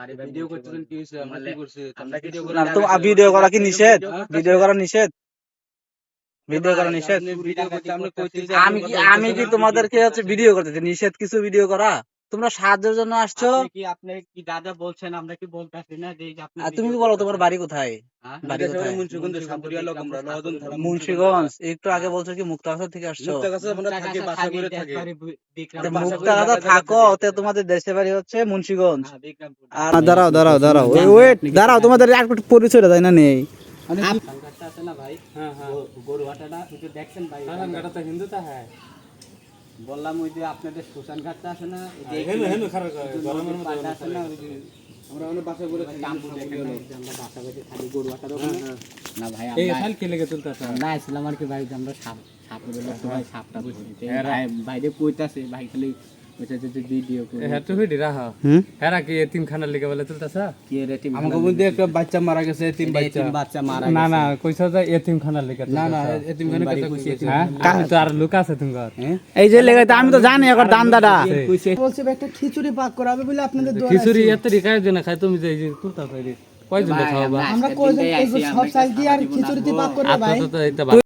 Video করতেছেন কি হয়েছে? আমরা কি করছি? আমরা কি ভিডিও শুরু করে। না, তো ভিডিও করা। কি নিষেধ? ভিডিও করা নিষেধ? ভিডিও করা নিষেধ? আমি কি আমি কি তোমাদেরকে হচ্ছে ভিডিও করতেছি? নিষেধ কিছু ভিডিও করা? তোমরা সাহায্যের জন্য আসছো? কি আপনি কি দাদা বলছেন? আমরা কি বলতেছি না যে আপনি আর তুমি কি বলো তোমার বাড়ি কোথায়? হ্যাঁ? বাড়ি কোথায়? মুন্সিগঞ্জ সাপুরিয়া লোক আমরা নদন থানা মুন্সিগঞ্জ। একটু আগে বলছো কি মুক্তাগাছা থেকে আসছো? মুক্তাগাছা আমরা থাকি বাসা করে থাকি, বাসা মুক্তাগাছা থাকো। তে তোমাদের দেশের বাড়ি হচ্ছে মুন্সিগঞ্জ। হ্যাঁ, আর দাঁড়াও দাঁড়াও দাঁড়াও। ওই ওয়েট দাঁড়াও তোমাদের একটু পরিচয় তাই না নেই। আছে না ভাই? গো- গরু হাটাটা দেখছেন ভাই? বললাম ওই যে আপনাদের শ্মশান ঘাটটা আছে না আছে ওই যে আমরা অনেক বাসা করে না, আমরা বাসা বাড়িতে থাকি গরু হাটার ওখানে। না। ভাই আমরা আসলাম আর কি ভাই আমরা সাপ সাপের বেলা সাপটা বাইরে কইতাছে ভাই খালি ওইটা যে ভিডিও করে হুম? কি রে টিম আমাকে মধ্যে বাচ্চা মারা গেছে তিন বাচ্চা। এতিম বাচ্চা মারা না না কইছো এতিম খানার লেগে না হ্যাঁ? আমি তো আর লোক আছে তোমার? এই যে লেগে আমি তো জানি এখন দান দাদা কইছে বলছে একটা খিচুড়ি পাক করাবে বলে আপনাদের খিচুড়ি এত রিকায় দিন খাই তুমি যে কয়জন খাওয়াবা? আমরা সব সাইজ দিয়ে আর। পাক ভাই।